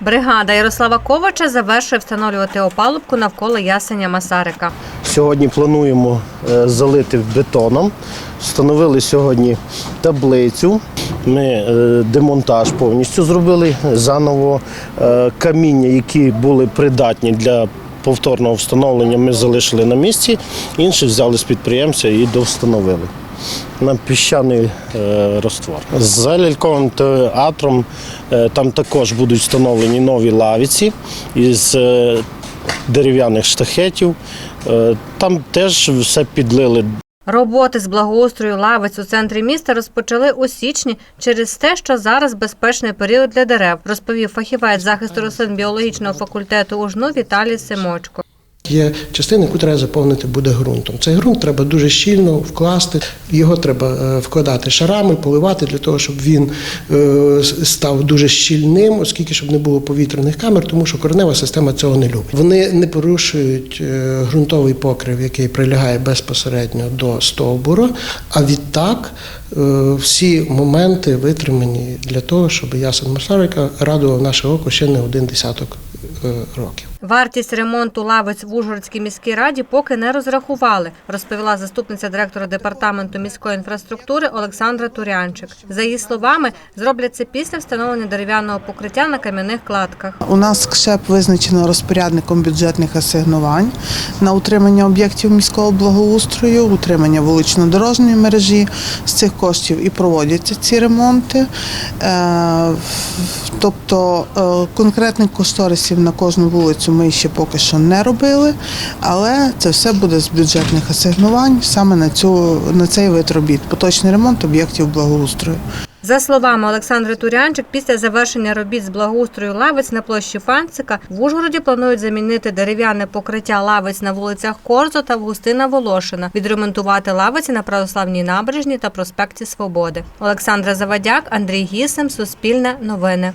Бригада Ярослава Ковача завершує встановлювати опалубку навколо ясеня Масарика. Сьогодні плануємо е, залити бетоном. Встановили сьогодні таблицю. Ми е, демонтаж повністю зробили заново. Е, Каміння, які були придатні для повторного встановлення, ми залишили на місці. Інші взяли з підприємця і довстановили. На піщаний е, роствор. За ляльковим театром е, там також будуть встановлені нові лавіці із е, дерев'яних штахетів. Е, Там теж все підлили Роботи з благоустрою лавиць у центрі міста розпочали у січні через те, що зараз безпечний період для дерев, розповів фахівець захисту рослин біологічного факультету УЖНУ Віталій Семочко. Є частина, яку треба заповнити буде ґрунтом. Цей ґрунт треба дуже щільно вкласти, його треба е, вкладати шарами, поливати для того, щоб він е, став дуже щільним, оскільки щоб не було повітряних камер, тому що коренева система цього не любить. Вони не порушують е, ґрунтовий покрив, який прилягає безпосередньо до стовбура, а відтак всі моменти витримані для того, щоб ясен Масарика радував наше око ще не один десяток років. Вартість ремонту лавиць в Ужгородській міській раді поки не розрахували, розповіла заступниця директора департаменту міської інфраструктури Олександра Турянчик. За її словами, зроблять це після встановлення дерев'яного покриття на кам'яних кладках. У нас КШЕП визначено розпорядником бюджетних асигнувань на утримання об'єктів міського благоустрою, утримання вулично-дорожньої мережі. З цих коштів і проводяться ці ремонти. Е, Тобто е, конкретних кошторисів на кожну вулицю ми ще поки що не робили, але це все буде з бюджетних асигнувань саме на цю на цей вид робіт. Поточний ремонт об'єктів благоустрою. За словами Олександри Турянчик, після завершення робіт з благоустрою лавиць на площі Фанцика в Ужгороді планують замінити дерев'яне покриття лавиць на вулицях Корзо та Августина Волошина, відремонтувати лавиці на православній набережні та проспекті Свободи. Олександра Завадяк, Андрій Гісем, Суспільне новини.